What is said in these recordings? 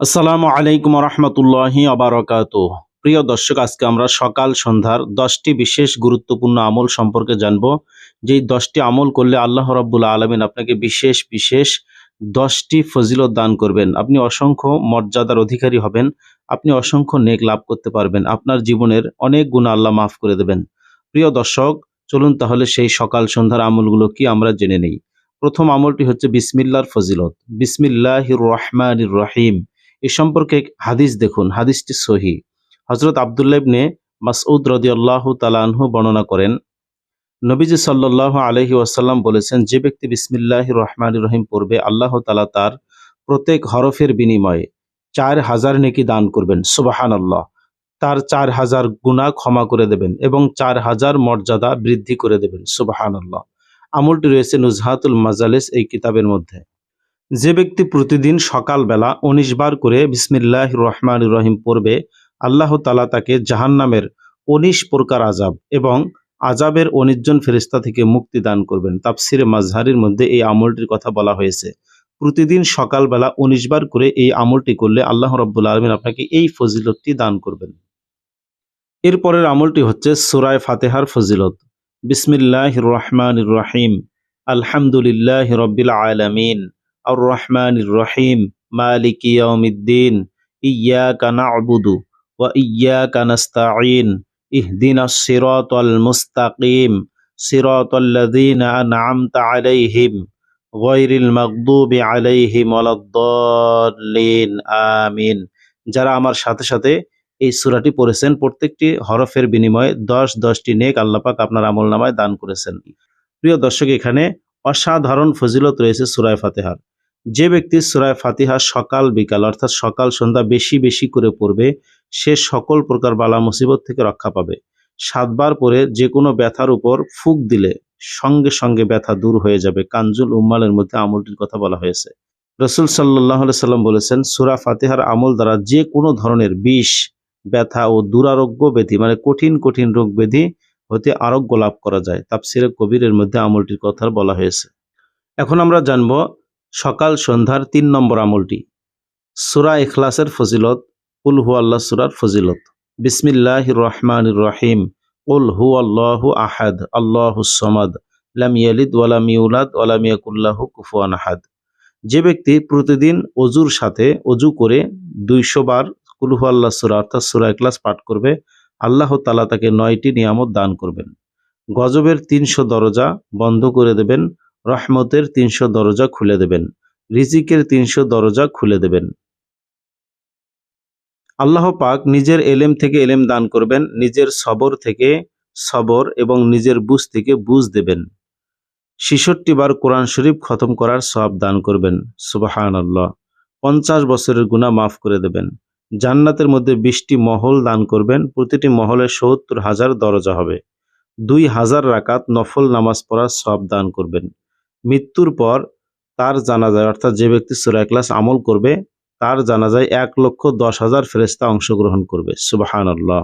আসসালামু আলাইকুম রহমতুল্লাহি আবারকাত প্রিয় দর্শক, আজকে আমরা সকাল সন্ধ্যার দশটি বিশেষ গুরুত্বপূর্ণ আমল সম্পর্কে জানব। যেই দশটি আমল করলে আল্লাহ রাব্বুল আলমিন আপনাকে বিশেষ বিশেষ দশটি ফজিলত দান করবেন। আপনি অসংখ্য মর্যাদার অধিকারী হবেন, আপনি অসংখ্য নেক লাভ করতে পারবেন, আপনার জীবনের অনেক গুণ আল্লাহ মাফ করে দেবেন। প্রিয় দর্শক, চলুন তাহলে সেই সকাল সন্ধ্যার আমলগুলো কি আমরা জেনে নেই। প্রথম আমলটি হচ্ছে বিসমিল্লার ফজিলত। বিসমিল্লাহ রহমান রহিম। এ সম্পর্কে হাদিস দেখুন, হাদিসটি সহি। হজরত আবদুল্লাহ ইবনে মাসউদ রদিয়াল্লাহু তালানহু বর্ণনা করেন, নবীজি সাল্লাহ আলহি ওয়াসাল্লাম বলেছেন, যে ব্যক্তি বিসমিল্লাহ রহমান রহিম পড়বে, আল্লাহ তালা তার প্রত্যেক হরফের বিনিময়ে চার হাজার নেকি দান করবেন সুবাহান আল্লাহ তার চার হাজার গুণা ক্ষমা করে দেবেন এবং চার হাজার মর্যাদা বৃদ্ধি করে দেবেন সুবাহান আল্লাহ আমলটি রয়েছে নুজহাতুল মাজালিস এই কিতাবের মধ্যে। যে ব্যক্তি প্রতিদিন সকালবেলা উনিশ বার করে বিসমিল্লাহ রহমান রহিম পড়বে, আল্লাহ তালা তাকে জাহান্নামের উনিশ প্রকার আজাব এবং আজাবের অনির্জন ফেরিস্তা থেকে মুক্তি দান করবেন। তাফসিরে মাজহারির মধ্যে এই আমলটির কথা বলা হয়েছে। প্রতিদিন সকালবেলা উনিশ বার করে এই আমলটি করলে আল্লাহ রব্বুল আলমিন আপনাকে এই ফজিলতটি দান করবেন। এরপরের আমলটি হচ্ছে সুরায় ফাতেহার ফজিলত। বিসমিল্লাহ রহমান রহিম। আলহামদুলিল্লাহ রব্বিল আলমিন। আর রহমান রহিম মালিক ইয়াউমিদ্দিন ইয়াকা না'বুদু ওয়া ইয়াকা নাস্তাঈন ইহদিনাস সিরাতাল মুস্তাকিম সিরাতাল লাযীনা আন'আমতা আলাইহিম গায়রিল মাগদুবি আলাইহিম ওয়ালাদ-দাল্লিন আমিন যারা আমার সাথে সাথে এই সুরাটি পড়েছেন, প্রত্যেকটি হরফের বিনিময়ে দশ, দশটি নেক আল্লাপাক আপনার আমল নামায় দান করেছেন। প্রিয় দর্শক, এখানে অসাধারণ ফজিলত রয়েছে সুরায় ফাতেহার যে ব্যক্তি সুরায় ফাতিহা সকাল, বিকাল, অর্থাৎ সকাল, সন্ধ্যা বেশি বেশি করে পড়বে, সে সকল প্রকার বালা মুসিবত থেকে রক্ষা পাবে। সাতবার পরে যে কোনো ব্যথার উপর ফুক দিলে সঙ্গে সঙ্গে ব্যথা দূর হয়ে যাবে। কাঞ্জুল উম্মালের মধ্যে আমলটির কথা বলা হয়েছে। রসুল সাল্লাহ সাল্লাম বলেছেন, সুরা ফাতিহার আমল দ্বারা যে কোনো ধরনের বিষ, ব্যথা ও দুরারোগ্য ব্যাধি মানে কঠিন কঠিন রোগ ব্যাধি হতে আরোগ্য লাভ করা যায়। তাপসিরে কবিরের মধ্যে আমলটির কথা বলা হয়েছে। এখন আমরা জানব সকাল সন্ধ্যার তিন নম্বর আমলটি। সুরা ইখলাসের ফজিলত উল হু আল্লাহ সুরার ফজিলত। বিসমিল্লাহ রহমান রহিম। উল হু আল্লাহ আহাদ, আল্লাহ সমাদ, লাম ইয়ালিদ ওয়ালাম ইউলাদ ওয়ালাম কুফুয়ান আহাদ। যে ব্যক্তি প্রতিদিন অজুর সাথে অজু করে দুইশো বার কুলহু আল্লাহ সুরা অর্থাৎ সুরা ইখলাস পাঠ করবে, আল্লাহ তালা তাকে নয়টি নিয়ামত দান করবেন। গজবের তিনশো দরজা বন্ধ করে দেবেন রহমতের তিনশো দরজা খুলে দেবেন, রিজিকের তিনশো দরজা খুলে দেবেন। আল্লাহ পাক নিজের এলেম থেকে এলেম দান করবেন, নিজের সবর থেকে সবর এবং নিজের বুঝ থেকে বুঝ দেবেন। ছিষট্টি বার কোরআন শরীফ খতম করার সব দান করবেন সুবাহান আল্লাহ পঞ্চাশ বছরের গুণা মাফ করে দেবেন। জান্নাতের মধ্যে বিশটি মহল দান করবেন, প্রতিটি মহলে সত্তর হাজার দরজা হবে। দুই হাজার রাকাত নফল নামাজ পড়ার সব দান করবেন। মৃত্যুর পর তার জানাজায়, অর্থাৎ যে ব্যক্তি সুরা ক্লাস আমল করবে, তার জানাজায় এক লক্ষ দশ হাজার ফেরেস্তা অংশগ্রহণ করবে। সুবাহানল্লাহ।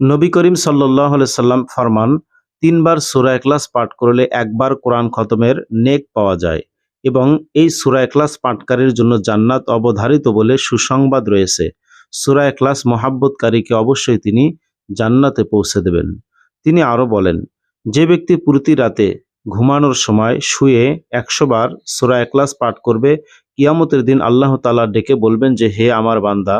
নবী করিম সাল্লাহ সাল্লাম ফরমান, তিনবার সুরা ক্লাস পাঠ করলে একবার কোরআন খতমের নেক পাওয়া যায় এবং এই সুরা ক্লাস পাঠকারীর জন্য জান্নাত অবধারিত বলে সুসংবাদ রয়েছে। সুরা ক্লাস মহাব্বতকারীকে অবশ্যই তিনি জান্নাতে পৌঁছে দেবেন। তিনি আরও বলেন, যে ব্যক্তি প্রতি রাতে ঘুমানোর সময় শুয়ে একশো বার সুরা একলাস পাঠ করবে। কিয়ামতের দিন আল্লাহ তালা ডেকে বলবেন যে, হে আমার বান্দা,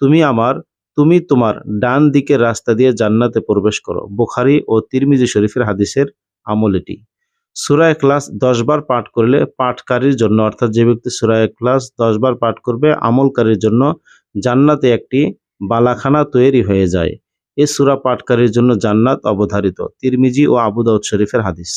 তুমি আমার, তুমি তোমার ডান দিকের রাস্তা দিয়ে জান্নাতে প্রবেশ করো। বুখারি ও তিরমিজি শরীফের হাদিসের আমল এটি। সুরায় ক্লাস দশবার পাঠ করলে পাঠকারীর জন্য, অর্থাৎ যে ব্যক্তি সুরায় ক্লাস দশবার পাঠ করবে, আমলকারীর জন্য জান্নাতে একটি বালাখানা তৈরি হয়ে যায়। এ সুরা পাঠকারীর জন্য জান্নাত অবধারিত। তিরমিজি ও আবু দাউদ শরীফের হাদিস।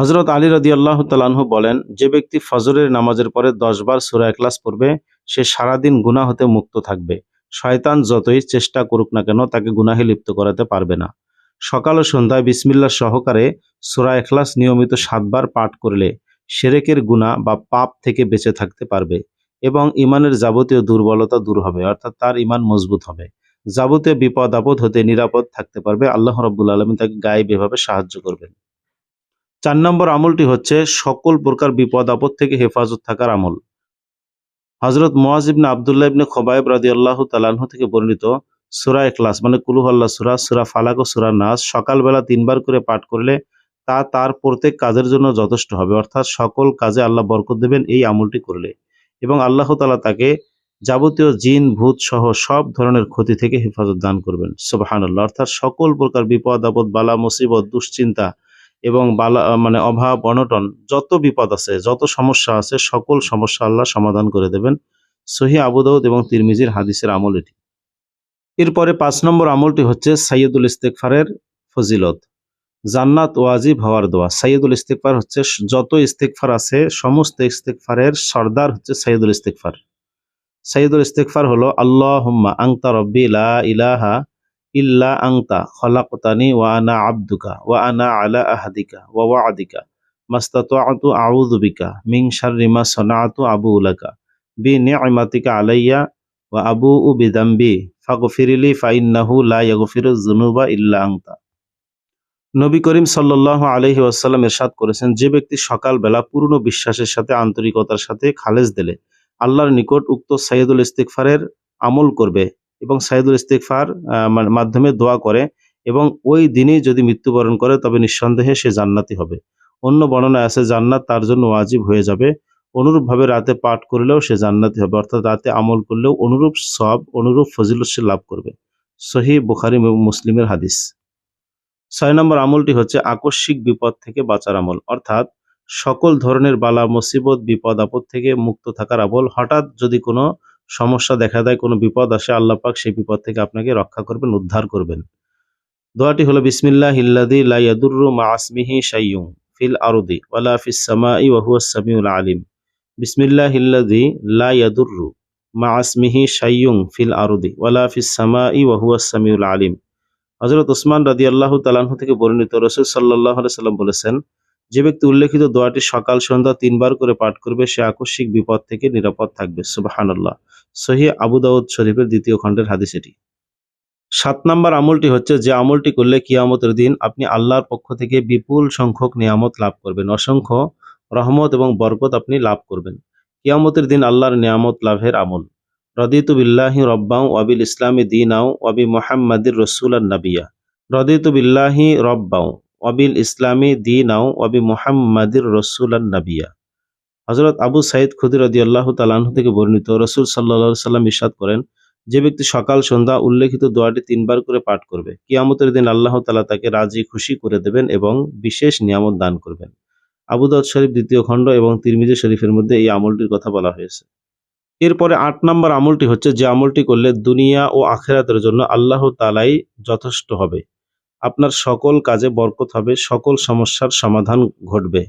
হজরত আলী রদি আল্লাহ তালাহু বলেন, যে ব্যক্তি ফজরের নামাজের পরে দশবার সুরা ক্লাস পড়বে, সে সারাদিন গুনাহ হতে মুক্ত থাকবে। শয়তান যতই চেষ্টা করুক না কেন, তাকে গুনাহে লিপ্ত করাতে পারবে না। সকাল ও সন্ধ্যায় বিসমিল্লা সহকারে সুরা এখলাস নিয়মিত সাতবার পাঠ করলে সেরেকের গুণা বা পাপ থেকে বেঁচে থাকতে পারবে এবং ইমানের যাবতীয় দুর্বলতা দূর হবে, অর্থাৎ তার ইমান মজবুত হবে। যাবতীয় বিপদ আপদ হতে নিরাপদ থাকতে পারবে, আল্লাহ রব্বুল আলমী তাকে গায়ে এভাবে সাহায্য করবেন। চার নম্বর আমলটি হচ্ছে সকল প্রকার বিপদ আপদ থেকে হেফাজত থাকার আমল। হজরত মোয়াজ ইবনে আবদুল্লাহ ইবনে খোবাইব রাদি আল্লাহ তালাহ থেকে বর্ণিত সুরা এখলাস মানে কুলুহাল্লাহ সুরা সুরা ফালাক ও সুরা নাস, সকালবেলা তিনবার করে পাঠ করলে তা তার প্রত্যেক কাজের জন্য যথেষ্ট হবে। অর্থাৎ সকল কাজে আল্লাহ বরকত দেবেন এই আমলটি করলে। এবং আল্লাহ তালা তাকে যাবতীয় জিন, ভূত সহ সব ধরনের ক্ষতি থেকে হেফাজত দান করবেন। সুবাহান্লাহ অর্থাৎ সকল প্রকার বিপদ আপদ, বালা, মুসিবত, দুশ্চিন্তা এবং বালা মানে অভাব, অনটন, যত বিপদ আছে, যত সমস্যা আছে, সকল সমস্যা আল্লাহ সমাধান করে দেবেন। সহি আবুদাউদ এবং তিরমিজির হাদিসের আমল এটি। এরপরে পাঁচ নম্বর আমলটি হচ্ছে সাইয়দুল ইস্তেকফারের ফজিলত। জান্নাত ওয়াজিব হওয়ার দোয়া। সাইয়দুল ইস্তেকফার হচ্ছে যত ইস্তেকফার আছে, সমস্ত ইস্তেকফারের সর্দার হচ্ছে সাইয়দুল ইস্তেকফার সাইয়দুল ইস্তেকফার হলো আল্লাহ হুম্মা আংতা রব্বি ইলাহা ইল্লা আংতা খলাকতানি ওয়া আনা আব্দুকা ওয়া আনা আলা আহাদিকা ওয়া ওয়াদিকা মাস্তাতু আউযু বিকা মিন শাররি মা সানাতু আবু উলাকা বি নি'মাতিকা আলাইয়া ওয়া আবু উ বিদাম্বি ফাগফিরলি ফাইন্নাহু লা ইয়াগফিরু যুনুবা ইল্লা আংতা নবী করিম সাল্লাল্লাহু আলাইহি ওয়াসাল্লাম ইরশাদ করেছেন, যে ব্যক্তি সকালবেলা পূর্ণ বিশ্বাসের সাথে, আন্তরিকতার সাথে খালেজ দিলে, আল্লাহর নিকট উক্ত সাইয়দুল ইস্তিগফারের আমল করবে এবং সাইদুল ইস্তেকফার মাধ্যমে দোয়া করে এবং ওই দিনেই যদি মৃত্যুবরণ করে তবে নিঃসন্দেহে সে জান্নাতি হবে। অন্য বর্ণনায় আছে, জান্নাত তার জন্য ওয়াজিব হয়ে যাবে। অনুরূপভাবে রাতে পাঠ করলেও সে জান্নাতি হবে। অর্থাৎ রাতে আমল করলেও অনুরূপ সব অনুরূপ ফজিলত সে লাভ করবে। সহি বুখারি মুসলিমের হাদিস। ছয় নম্বর আমলটি হচ্ছে আকস্মিক বিপদ থেকে বাঁচার আমল। অর্থাৎ সকল ধরনের বালা, মুসিবত, বিপদ, আপদ থেকে মুক্ত থাকার আমল। হঠাৎ যদি কোনো সমস্যা দেখা দেয়, কোনো বিপদ আসে, আল্লাহ পাক সেই বিপদ থেকে আপনাকে রক্ষা করবেন, উদ্ধার করবেন। দোয়াটি হলো, বিসমিল্লাহ হিল্লাদি লাইয়াদুরু মা আসমিহি শাইয়ুং ফিল আরদি ওয়ালা ফিস সামাই ওয়া হুয়া সামিউল আলিম। বিসমিল্লাহ হিল্লাদি লাইয়াদুরু মা আসমিহি শাইয়ুং ফিল আরদি ওয়ালা ফিস সামাই ওয়া হুয়া সামিউল আলিম। হযরত ওসমান রাদিয়াল্লাহু তাআলা থেকে বর্ণিত রাসূল আলাইহি সাল্লাম বলেছেন যে ব্যক্তি উল্লেখিত দোয়াটি সকাল সন্ধ্যা তিনবার করে পাঠ করবে, সে আকস্মিক বিপদ থেকে নিরাপদ থাকবে। সুবাহান্লাহ সহি আবু দাউদ শরীফের দ্বিতীয় খণ্ডের হাদিস এটি। সাত নম্বর আমলটি হচ্ছে যে আমলটি করলে কিয়ামতের দিন আপনি আল্লাহর পক্ষ থেকে বিপুল সংখ্যক নিয়ামত লাভ করবেন। অসংখ্য রহমত এবং বরকত আপনি লাভ করবেন। কিয়ামতের দিন আল্লাহর নিয়ামত লাভের আমল। রদিতু বিল্লাহি রব্বাউ ওয়াবিল ইসলামী দিনাও ওয়াবি মোহাম্মদির রসুল নাবিয়া। রদিতু বিল্লাহি রব্বাউ ওয়াবিল ইসলামী দিনাও ওয়াবি মোহাম্মদির রসুল নাবিয়া। হজরত আবু সাইদ খুদির আল্লাহ তালাহ থেকে বর্ণিত রসুল সাল্লা সাল্লাম ইসাদ করেন, যে ব্যক্তি সকাল, সন্ধ্যা উল্লেখিত দোয়াটি তিনবার করে পাঠ করবে, কিয়ামতের দিন আল্লাহ তালা তাকে রাজি, খুশি করে দেবেন এবং বিশেষ নিয়ামত দান করবেন। আবুদাউদ শরীফ দ্বিতীয় খণ্ড এবং তিরমিজি শরীফের মধ্যে এই আমলটির কথা বলা হয়েছে। এরপরে আট নম্বর আমলটি হচ্ছে যে আমলটি করলে দুনিয়া ও আখেরাতের জন্য আল্লাহ তালাই যথেষ্ট হবে। আপনার সকল কাজে বরকত হবে, সকল সমস্যার সমাধান ঘটবে।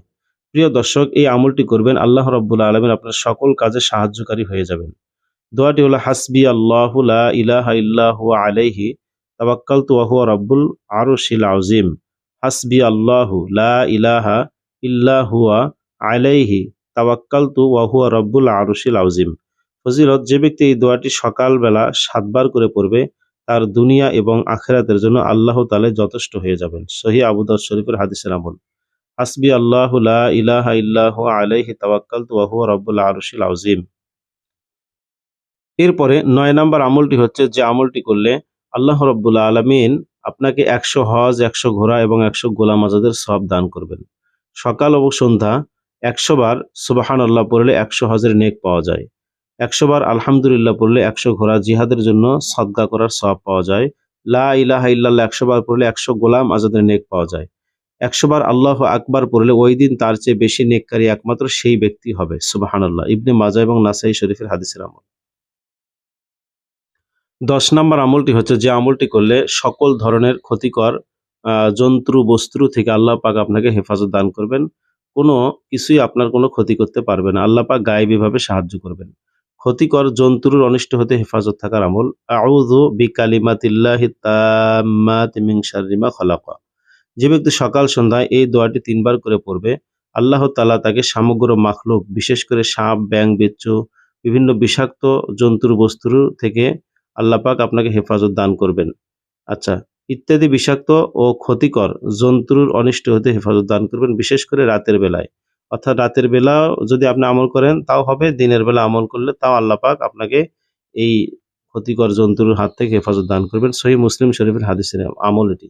প্রিয় দর্শক, এই আমলটি করবেন আল্লাহ রব্বুল আলমিন, আপনার সকল কাজে সাহায্যকারী হয়ে যাবেন। দোয়াটি হলো হাসবি আল্লাহ ইলাহা ইল্লাহ আলাইহি তাবাক্কাল তুয়াহুয়া রব্বুল আরশিল আজিম হাসবি আল্লাহ লা ইলাহা ইল্লাহুয়া আলাইহি তাবাক্কাল তু ওয়াহুয়া রব্বুল আরশিল আজিম ফজিলত, যে ব্যক্তি এই দোয়াটি সকালবেলা সাতবার করে পড়বে তার দুনিয়া এবং আখেরাতের জন্য আল্লাহ তালে যথেষ্ট হয়ে যাবেন। সহি আবুদার শরীফের হাদিসের আমল। হাসবি আল্লাহ ইলাহা ইল্লাহ আলাইহি তাওয়াক্কাল ওয়া হুয়া রব্বুল আরশিল আযীম। এরপরে নয় নম্বর আমলটি হচ্ছে যে আমলটি করলে আল্লাহ রব্বুল আলমিন আপনাকে একশো হজ, একশো ঘোড়া এবং একশো গোলাম আজাদের সব দান করবেন। সকাল ও সন্ধ্যা একশো বার সুবাহান আল্লাহ পড়লে একশো হজের নেক পাওয়া যায়। একশো বার আলহামদুলিল্লাহ পড়লে একশো ঘোড়া জিহাদের জন্য সদ্গা করার সব পাওয়া যায়। লা ইলাহা ইল্লাল্লাহ একশো বার পড়লে একশো গোলাম আজাদের নেক পাওয়া যায়। একশোবার আল্লাহ আকবার পড়লে ওই দিন তার চেয়ে বেশি নেককারী একমাত্র সেই ব্যক্তি হবে, সুবাহানাল্লাহ। ইবনে মাজা এবং নাসাই শরীফের হাদিসের আমল। দশ নম্বর আমলটি হচ্ছে যে আমলটি করলে সকল ধরনের ক্ষতিকর জন্তু, বস্তু থেকে আল্লাহ পাক আপনাকে হেফাজত দান করবেন। কোনো কিছুই আপনার কোনো ক্ষতি করতে পারবে না। আল্লাহ পাক গায়েবীভাবে সাহায্য করবেন। ক্ষতিকর জন্তুর অনিষ্ট হতে হেফাজত থাকার আমল। আউযু বিকালিমাতিল্লাহি তাম্মাতি যে ব্যক্তি সকাল, সন্ধ্যায় এই দোয়াটি তিনবার করে পড়বে, আল্লাহ তালা তাকে সমগ্র মাখলুক, বিশেষ করে সাপ ব্যাং বেচ্চু বিভিন্ন বিষাক্ত জন্তুর বস্তুর থেকে আল্লাপাক আপনাকে হেফাজত দান করবেন। আচ্ছা ইত্যাদি বিষাক্ত ও ক্ষতিকর জন্তুর অনিষ্ট হতে হেফাজত দান করবেন, বিশেষ করে রাতের বেলায়। অর্থাৎ রাতের বেলা যদি আপনি আমল করেন, তাও হবে। দিনের বেলা আমল করলে তাও আল্লাহ পাক আপনাকে এই ক্ষতিকর জন্তুর হাত থেকে হেফাজত দান করবেন। সহি মুসলিম শরীফের হাদিসের আমল এটি।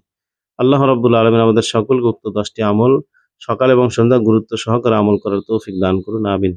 আল্লাহ রব্বুল আলমিন আমাদের সকল গুপ্ত দশটি আমল সকাল এবং সন্ধ্যা গুরুত্ব সহকারে আমল করার তৌফিক দান করুন। আমিন।